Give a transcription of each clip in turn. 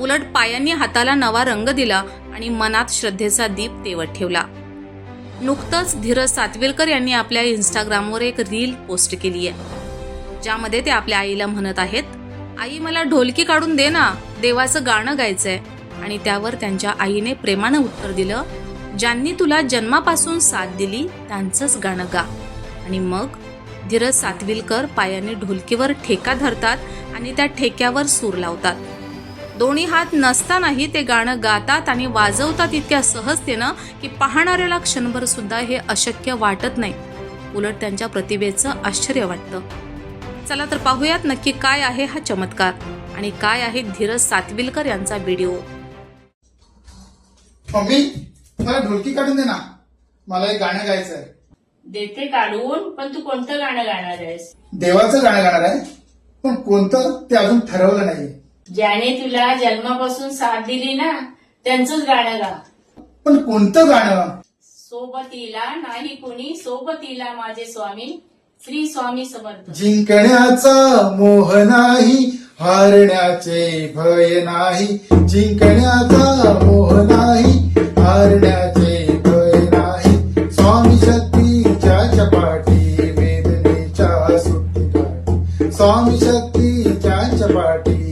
उलट पायांनी हाताला नवा रंग दिला आणि मनात श्रद्धेचा दीप तेवत ठेवला. नुकतंच धीरज सातविलकर यांनी आपल्या इंस्टाग्रामवर एक रील पोस्ट केली आहे ज्यामध्ये ते आपल्या आईला म्हणत आहेत आई मला ढोलकी काढून दे ना देवाचं गाणं गायचंय. आणि त्यावर त्यांच्या आईने प्रेमानं उत्तर दिलं ज्यांनी तुला जन्मापासून साथ दिली त्यांचंच गाणं गा. आणि मग धीरज सातविलकर पायाने ढोलकीवर ठेका धरतात आणि त्या ठेक्यावर सूर लावतात. दोन्ही हात नसतानाही ते गाणं गातात आणि वाजवतात इतक्या सहजतेनं की पाहणाऱ्याला क्षणभर सुद्धा हे अशक्य वाटत नाही. उलट त्यांच्या प्रतिभेचं आश्चर्य वाटतं. चला तर पाहूयात नक्की काय आहे हा चमत्कार आणि काय आहे धीरज सातविलकर यांचा व्हिडिओ. मम्मी मला ढोलकी काढून दे ना. मला एक गाणं गायचं आहे देते काढून पण तू कोणतं गाणं गाणार आहेस? देवाचं गाणं गाणार आहे. पण कोणतं ते अजून ठरवलं नाहीये. ज्याने तुला जन्मापासून साथ दिली ना त्यांचंच गाणं गा. पण कोणतं गाणं? सोबतीला नाही कोणी सोबतीला माझे स्वामी श्री स्वामी समर्थ. जिंकण्याचा मोह नाही हारण्याचे भय नाही. जिंकण्याचा मोह नाही हारण्याचे भय नाही. स्वामी शक्तीच्या पाठी वेदनेच्या सुट्टी स्वामी शक्तीच्या पाठी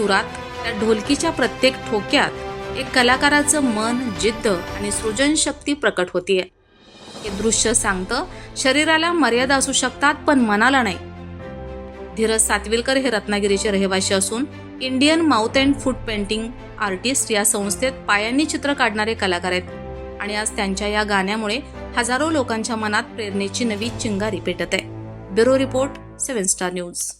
सुरात त्या ढोलकीच्या प्रत्येक ठोक्यात एक कलाकाराचं मन जिद्द आणि सृजनशक्ती प्रकट होतीये. हे दृश्य सांगतं शरीराला मर्यादा असू शकतात पण मनाला नाही. धीरज सातविलकर हे रत्नागिरीचे रहिवासी असून Indian mouth and foot painting artist या संस्थेत पायांनी चित्र काढणारे कलाकार आहेत. आणि आज त्यांच्या या गाण्यामुळे हजारो लोकांच्या मनात प्रेरणेची नवी चिंगारी पेटत आहे. Bureau report seven star news.